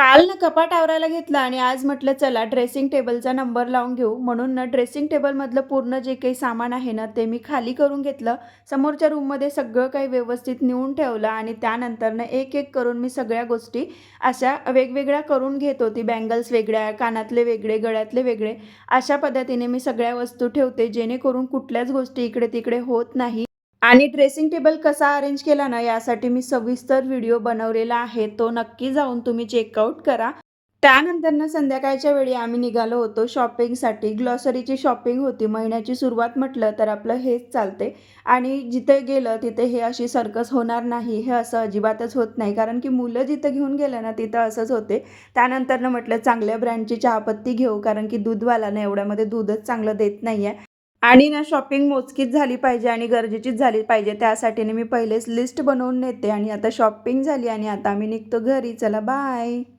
काल ना कपाट आवरायला घेतलं आणि आज म्हटलं चला ड्रेसिंग टेबलचा नंबर लावून घेऊ. म्हणून ना ड्रेसिंग टेबलमधलं पूर्ण जे काही सामान आहे ना ते मी खाली करून घेतलं. समोरच्या रूममध्ये सगळं काही व्यवस्थित नेऊन ठेवलं आणि त्यानंतर ना एक एक करून मी सगळ्या गोष्टी अशा वेगवेगळ्या करून घेत होती. बँगल्स वेगळ्या कानातले वेगळे गळ्यातले वेगळे. अशा पद्धतीने मी सगळ्या वस्तू ठेवते जेणेकरून कुठल्याच गोष्टी इकडे तिकडे होत नाही. आणि ड्रेसिंग टेबल कसा अरेंज केला ना यासाठी मी सविस्तर व्हिडिओ बनवलेला आहे. तो नक्की जाऊन तुम्ही चेकआउट करा. त्यानंतर ना संध्याकाळच्या वेळी आम्ही निघालो होतो शॉपिंगसाठी ग्लॉसरीची शॉपिंग होती. महिन्याची सुरुवात म्हटलं तर आपलं हेच चालते. आणि जिथे गेलं तिथे हे अशी सर्कस होणार नाही. हे असं अजिबातच होत नाही. कारण की मुलं जिथं घेऊन गेलं ना तिथं असंच होते. त्यानंतर ना म्हटलं चांगल्या ब्रँडची चहापत्ती घेऊ. कारण की दूधवाला ना एवढ्यामध्ये दूधच चांगलं देत नाही आहे आणि ना शॉपिंग मोजकीच झाली पाहिजे आणि गरजेचीच झाली पाहिजे. त्यासाठीने मी पहिलेच लिस्ट बनवून नेते आणि आता शॉपिंग झाली आणि आता आम्ही निघतो घरी. चला बाय